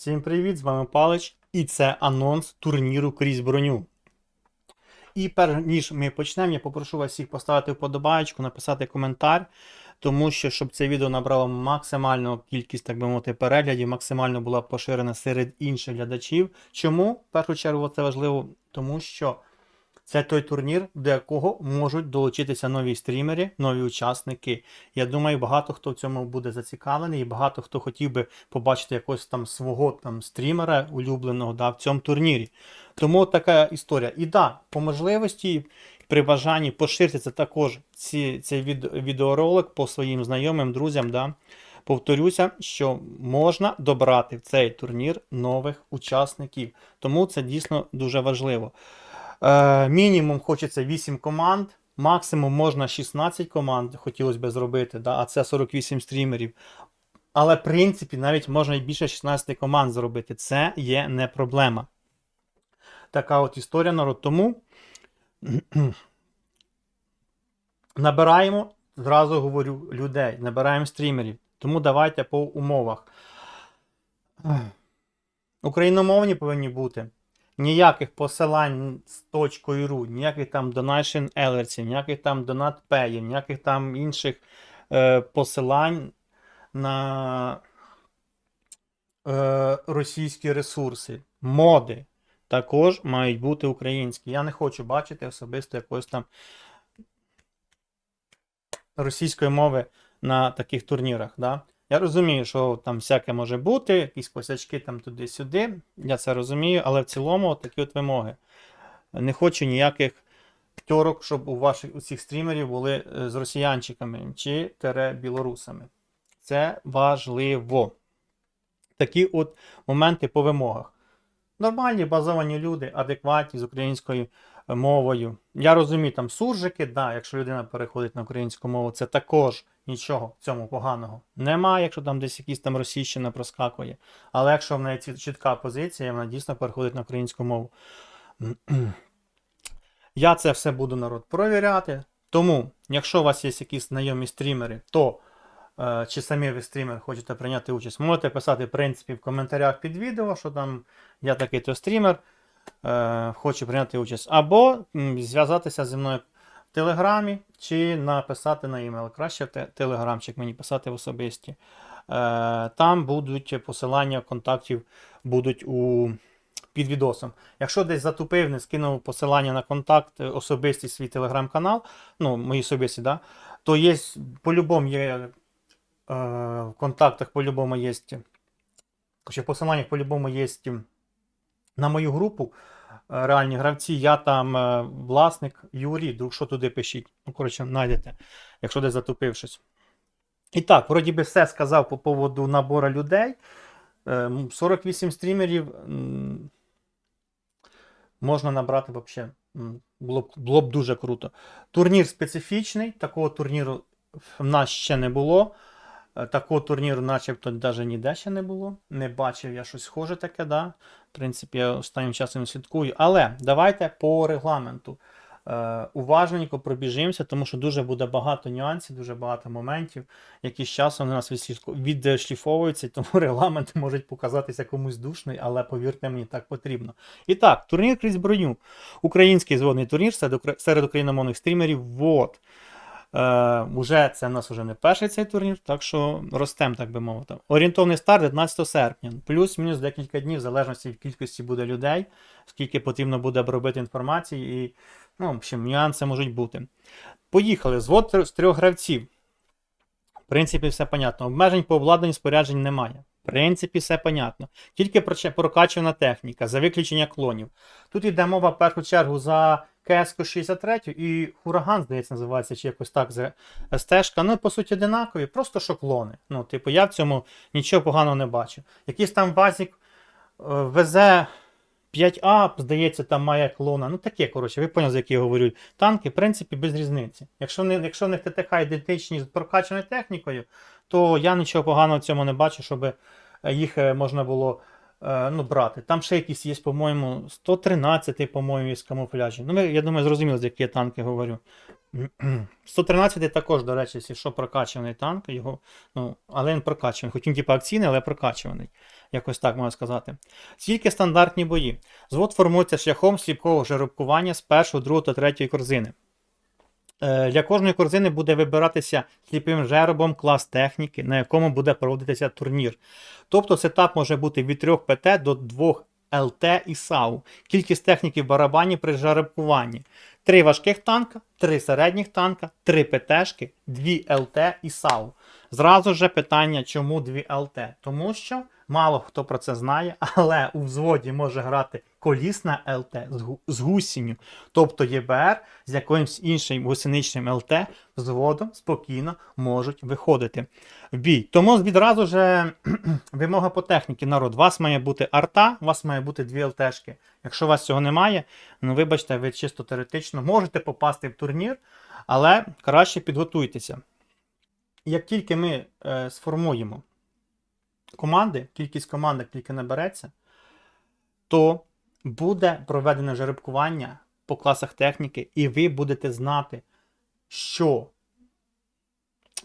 Всім привіт, з вами Палич, і це анонс турніру крізь броню. І перш ніж ми почнемо, я попрошу вас всіх поставити вподобаєчку, написати коментар, тому що щоб це відео набрало максимальну кількість, так би мовити, переглядів, максимально була поширена серед інших глядачів. Чому? В першу чергу це важливо, тому що це той турнір, до якого можуть долучитися нові стрімери, нові учасники. Я думаю, багато хто в цьому буде зацікавлений, і багато хто хотів би побачити якогось там свого там стрімера улюбленого да, в цьому турнірі. Тому така історія. І да, по можливості, при бажанні поширити це також ці, цей від, відеоролик по своїм знайомим, друзям. Да. Повторюся, що можна добрати в цей турнір нових учасників. Тому це дійсно дуже важливо. Е, мінімум хочеться 8 команд, максимум можна 16 команд, хотілося б зробити, да, а це 48 стрімерів. Але, в принципі, навіть можна і більше 16 команд зробити. Це є не проблема. Така от історія народ. Тому набираємо, зразу говорю, людей, набираємо стрімерів. Тому давайте по умовах. Україномовні повинні бути. Ніяких посилань з точкою .ru, ніяких там donation alerts, ніяких там donatpay, ніяких там інших е, посилань на е, російські ресурси. Моди також мають бути українські. Я не хочу бачити особисто якоїсь там російської мови на таких турнірах. Да? Я розумію, що там всяке може бути, якісь косячки там туди-сюди. Я це розумію, але в цілому такі от вимоги. Не хочу ніяких тьорок, щоб у ваших усіх стрімерів були е, з росіянчиками чи тере білорусами. Це важливо. Такі от моменти по вимогах. Нормальні базовані люди, адекватні з українською е, мовою. Я розумію, там суржики, да, якщо людина переходить на українську мову, це також нічого в цьому поганого немає, якщо там десь якісь там російщина проскакує. Але якщо в неї чітка позиція, вона дійсно переходить на українську мову. Я це все буду народ провіряти. Тому, якщо у вас є якісь знайомі стрімери, то е, чи самі ви стрімер хочете прийняти участь, можете писати, в принципі, в коментарях під відео, що там я такий то стрімер, е, хочу прийняти участь. Або зв'язатися зі мною в Телеграмі чи написати на емейл. Краще телеграмчик мені писати в особисті. Е, там будуть посилання контактів будуть у під відосом. Якщо десь затупив, не скинув посилання на контакт, е, особистий свій телеграм-канал, ну, мої особисті, да, то є, по-любому є е, в контактах, по-любому є, чи в посиланнях по-любому є на мою групу реальні гравці, я там е, власник Юрій, друг, що туди пишіть. Ну, коротше, знайдете, якщо десь затупив. І так, вроді би все сказав по поводу набору людей. Е, 48 стрімерів можна набрати взагалі. Було, б- було б дуже круто. Турнір специфічний, такого турніру в нас ще не було. Е, Такого турніру, начебто, навіть ніде ще не було. Не бачив я щось схоже таке, да. В принципі, я останнім часом слідкую. Але давайте по регламенту. Е, уважненько пробіжимося, тому що дуже буде багато нюансів, дуже багато моментів, які з часом у нас відшліфовуються, тому регламент може показатися комусь душний, але повірте мені, так потрібно. І так, турнір крізь броню. Український зводний турнір серед україномовних стрімерів. Вот. Е, уже це в нас вже не перший цей турнір, так що ростем, так би мовити. Орієнтовний старт 19 серпня, плюс-мінус декілька днів, в залежності від кількості буде людей, скільки потрібно буде обробити інформації, і ну, в общем, нюанси можуть бути. Поїхали. Звод з трьох гравців. В принципі, все понятно. Обмежень по обладнанню споряджень немає. В принципі, все понятно. Тільки прокачана техніка, за виключення клонів. Тут йде мова в першу чергу за КС 63 і Хураган, здається, називається, чи якось так СТ-шка. Ну, по суті, одинакові, просто що клони. Ну, типу, я в цьому нічого поганого не бачу. Якийсь там Вазік е, везе 5А, здається, там має клона. Ну таке, коротше, ви поняли, за які я говорю. Танки, в принципі, без різниці. Якщо, не, якщо в них ТТХ ідентичні з прокачаною технікою, то я нічого поганого в цьому не бачу, щоб їх е, можна було е, ну, брати. Там ще якісь є, по-моєму, 113, по-моєму, є з камуфляжі. Ну, я думаю, зрозуміло, з які я танки говорю. 113 також, до речі, якщо що прокачуваний танк, його, ну, але він прокачуваний. Хоч він типу акційний, але прокачуваний. Якось так можна сказати. Скільки стандартні бої? Звод формується шляхом сліпкового жеребкування з першої, другої та третьої корзини. Е, Для кожної корзини буде вибиратися сліпим жеребом клас техніки, на якому буде проводитися турнір. Тобто сетап може бути від 3 ПТ до 2 ЛТ і САУ. Кількість техніки в барабані при жеребкуванні. 3 важких танка, 3 середніх танка, 3 ПТшки, 2 ЛТ і САУ. Зразу же питання, чому 2 ЛТ? Тому що мало хто про це знає, але у взводі може грати колісна ЛТ з гусінню, тобто ЄБР з якимось іншим гусеничним ЛТ взводом спокійно можуть виходити в бій. Тому відразу же вимога по техніці, народ. У вас має бути арта, у вас має бути дві ЛТшки. Якщо у вас цього немає, ну вибачте, ви чисто теоретично можете попасти в турнір, але краще підготуйтеся. Як тільки ми е, сформуємо команди, кількість команд тільки набереться, то буде проведене жеребкування по класах техніки, і ви будете знати, що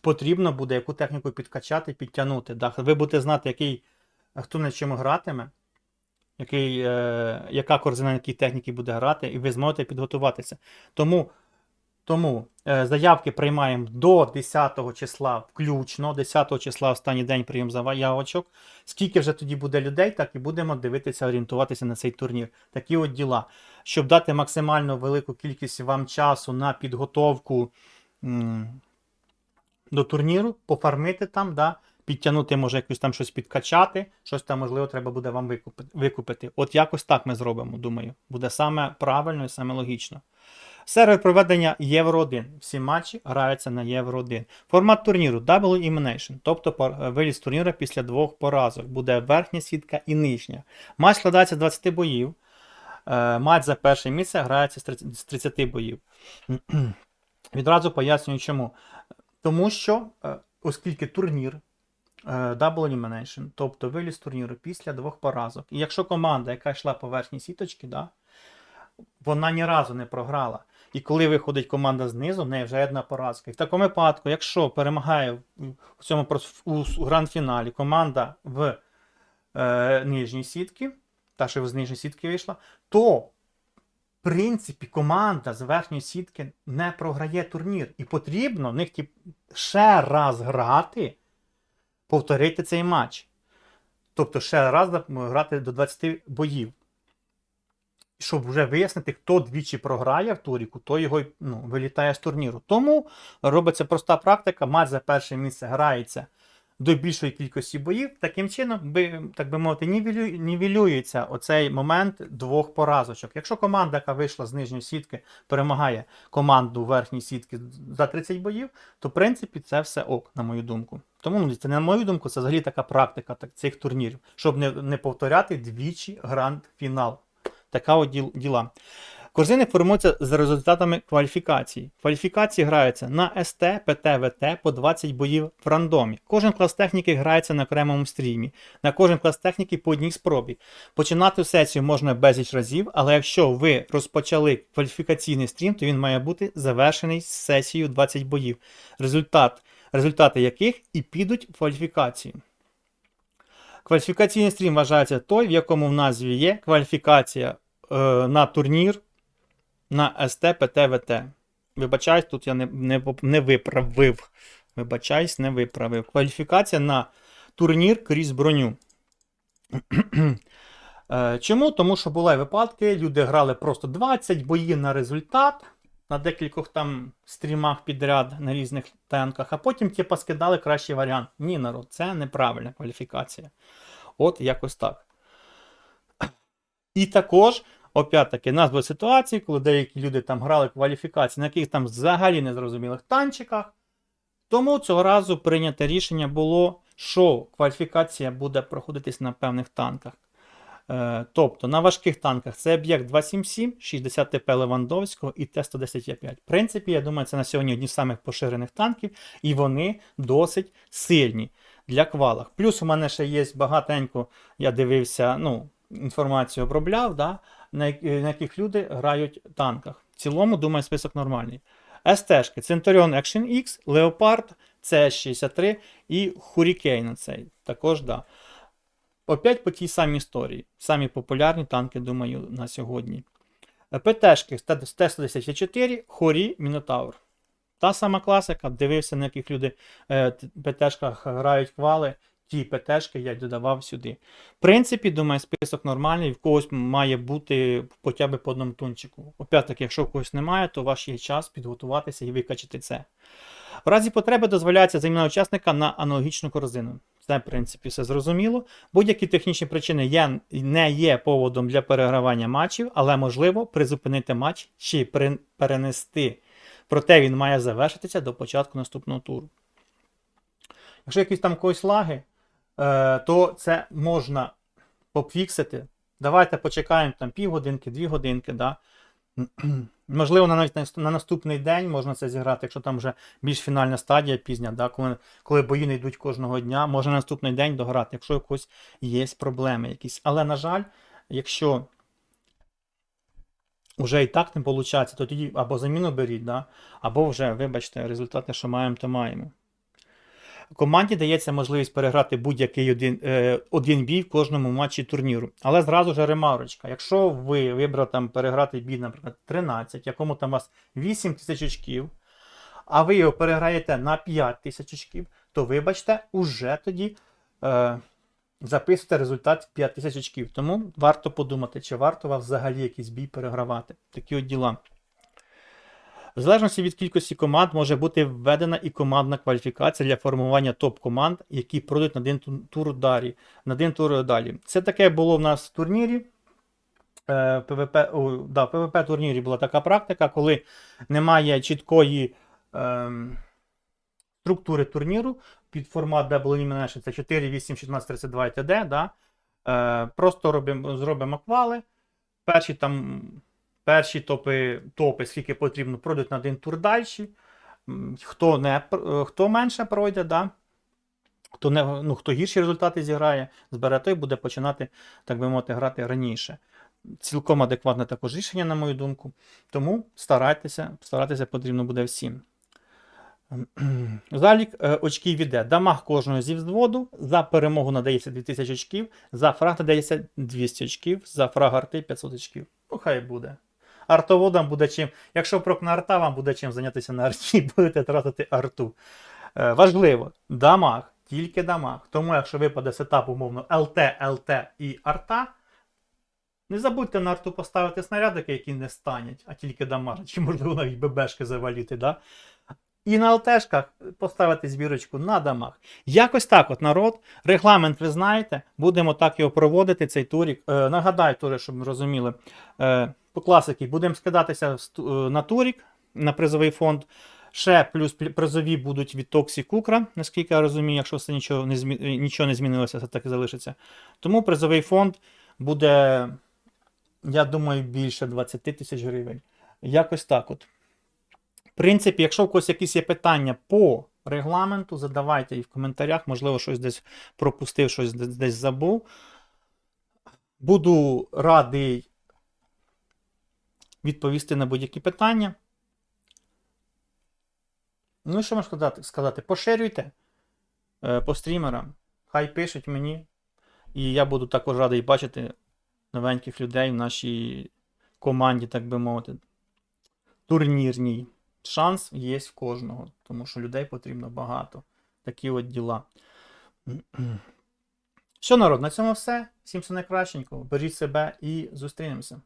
потрібно буде, яку техніку підкачати, підтягнути. Ви будете знати, який, хто над чим гратиме, який, е, яка корзина на якій техніці буде грати, і ви зможете підготуватися. Тому, тому е, заявки приймаємо до 10 числа включно. 10 числа останній день прийом заявочок. Скільки вже тоді буде людей, так і будемо дивитися, орієнтуватися на цей турнір. Такі от діла. Щоб дати максимально велику кількість вам часу на підготовку до турніру, пофармити там, да, підтягнути, може, якось там щось підкачати, щось там, можливо, треба буде вам викупити. От якось так ми зробимо, думаю. Буде саме правильно і саме логічно. Сервер проведення Євро 1. Всі матчі граються на Євро 1. Формат турніру Double Elimination, тобто виліз турніру після двох поразок. Буде верхня сітка і нижня. Матч складається з 20 боїв. Е, Матч за перше місце грається з 30 боїв. Відразу пояснюю чому. Тому що, е, оскільки турнір е, Double Elimination, тобто виліз турніру після двох поразок. І якщо команда, яка йшла по верхній сіточці, да, вона ні разу не програла. І коли виходить команда знизу, в неї вже одна поразка. І в такому випадку, якщо перемагає в цьому у гранд-фіналі команда в е, нижній сітці, та що з нижньої сітки вийшла, то в принципі команда з верхньої сітки не програє турнір. І потрібно в них тип, ще раз грати, повторити цей матч. Тобто ще раз грати до 20 боїв щоб вже вияснити, хто двічі програє в туріку, то його ну, вилітає з турніру. Тому робиться проста практика, матч за перше місце грається до більшої кількості боїв. Таким чином, так би мовити, нівелю- нівелюється оцей момент двох поразочок. Якщо команда, яка вийшла з нижньої сітки, перемагає команду верхньої сітки за 30 боїв, то в принципі це все ок, на мою думку. Тому ну, це на мою думку, це взагалі така практика так, цих турнірів, щоб не, не повторяти двічі гранд-фінал. Така от діла. Корзини формуються за результатами кваліфікації. Кваліфікації граються на СТ, ПТ, ВТ по 20 боїв в рандомі. Кожен клас техніки грається на окремому стрімі. На кожен клас техніки по одній спробі. Починати сесію можна безліч разів, але якщо ви розпочали кваліфікаційний стрім, то він має бути завершений з сесією 20 боїв, результат, результати яких і підуть в кваліфікацію. Кваліфікаційний стрім вважається той, в якому в назві є кваліфікація на турнір на СТ, ПТ, ВТ. Вибачаюсь, тут я не, не, не виправив. Вибачаюсь, не виправив. Кваліфікація на турнір крізь броню. Е, Чому? Тому що були випадки, люди грали просто 20 боїв на результат на декількох там стрімах підряд на різних танках, а потім типа скидали кращий варіант. Ні, народ, це неправильна кваліфікація. От якось так. І також, опять-таки, у нас були ситуації, коли деякі люди там грали кваліфікації на яких там взагалі незрозумілих танчиках. Тому цього разу прийняте рішення було, що кваліфікація буде проходитись на певних танках. Е, тобто на важких танках це об'єкт 277, 60 ТП Левандовського і Т-110Е5. В принципі, я думаю, це на сьогодні одні з самих поширених танків, і вони досить сильні. для квалах. Плюс у мене ще є багатенько, я дивився, ну, інформацію обробляв, да, на, яких люди грають в танках. В цілому, думаю, список нормальний. СТ-шки Centurion Action X, Leopard, C63 і Hurricane цей. Також, да. Опять по тій самій історії. Самі популярні танки, думаю, на сьогодні. ПТшки Т-154, Хорі, Мінотавр. Та сама класика, дивився, на яких люди е, т- ПТшках грають квали. Ті ПТшки я додавав сюди. В принципі, думаю, список нормальний, в когось має бути хоча б по одному тунчику. Опять-таки, якщо в когось немає, то ваш є час підготуватися і викачати це. В разі потреби дозволяється заміна учасника на аналогічну корзину. Це, в принципі, все зрозуміло. Будь-які технічні причини є, не є поводом для перегравання матчів, але можливо призупинити матч чи перенести. Проте він має завершитися до початку наступного туру. Якщо якісь там когось лаги, то це можна попфіксити. Давайте почекаємо там півгодинки, дві годинки. Да? Можливо, навіть на на наступний день можна це зіграти, якщо там вже більш фінальна стадія пізня, да? коли, коли бої не йдуть кожного дня, можна на наступний день дограти, якщо у когось є проблеми якісь. Але, на жаль, якщо вже і так не виходить, то тоді або заміну беріть, да? або вже, вибачте, результати, що маємо, то маємо. Команді дається можливість переграти будь-який один, е, один бій в кожному матчі турніру. Але зразу ж ремарочка. Якщо ви вибрали там переграти бій, наприклад, 13, якому там у вас 8 тисяч очків, а ви його переграєте на 5 тисяч очків, то вибачте, уже тоді е, записуйте результат 5 тисяч очків. Тому варто подумати, чи варто вам взагалі якийсь бій перегравати. Такі от діла. В залежності від кількості команд може бути введена і командна кваліфікація для формування топ-команд, які пройдуть на один ту- тур далі. На один тур далі. Це таке було в нас в турнірі. Е, ПВП, да, ПВП турнірі була така практика, коли немає чіткої ем, структури турніру під формат Double Elimination, це 4, 8, 16, 32 і т.д. Да? Е, просто робимо, зробимо квали. Перші там перші топи, топи, скільки потрібно, пройдуть на один тур далі. Хто, не, е, хто менше пройде, да? хто, не, ну, хто гірші результати зіграє, збере той буде починати, так би мовити, грати раніше. Цілком адекватне також рішення, на мою думку. Тому старайтеся, старатися потрібно буде всім. Залік е, очків іде. Дамаг кожного зі взводу. За перемогу надається 2000 очків, за фраг надається 200 очків, за фраг арти 500 очків. Ну, хай буде. Артоводам буде чим. Якщо прокне арта, вам буде чим зайнятися на арті, будете тратити арту. Е, важливо, дамаг, тільки дамаг. Тому, якщо випаде сетап, умовно, ЛТ, ЛТ і арта, не забудьте на арту поставити снарядики, які не станять, а тільки дамажать, чи можливо навіть ББшки заваліти. Да? І на ЛТшках поставити збірочку на дамаг. Якось так, от народ. Регламент ви знаєте, будемо так його проводити, цей турік. Е, нагадаю, тури, щоб ви розуміли. Е, по класики будемо скидатися е, на турік, на призовий фонд. Ще плюс призові будуть від Toxic Кукра, наскільки я розумію, якщо все нічого не, змі... е, нічого не змінилося, це так і залишиться. Тому призовий фонд буде, я думаю, більше 20 тисяч гривень. Якось так от. В принципі, якщо у когось якісь є питання по регламенту, задавайте їх в коментарях, можливо, щось десь пропустив, щось десь забув. Буду радий відповісти на будь-які питання. Ну і що можна сказати? сказати? Поширюйте е, по стрімерам. Хай пишуть мені. І я буду також радий бачити новеньких людей в нашій команді, так би мовити, турнірній. Шанс є в кожного, тому що людей потрібно багато. Такі от діла. Що, народ, на цьому все. Всім все найкращенького. Беріть себе і зустрінемося.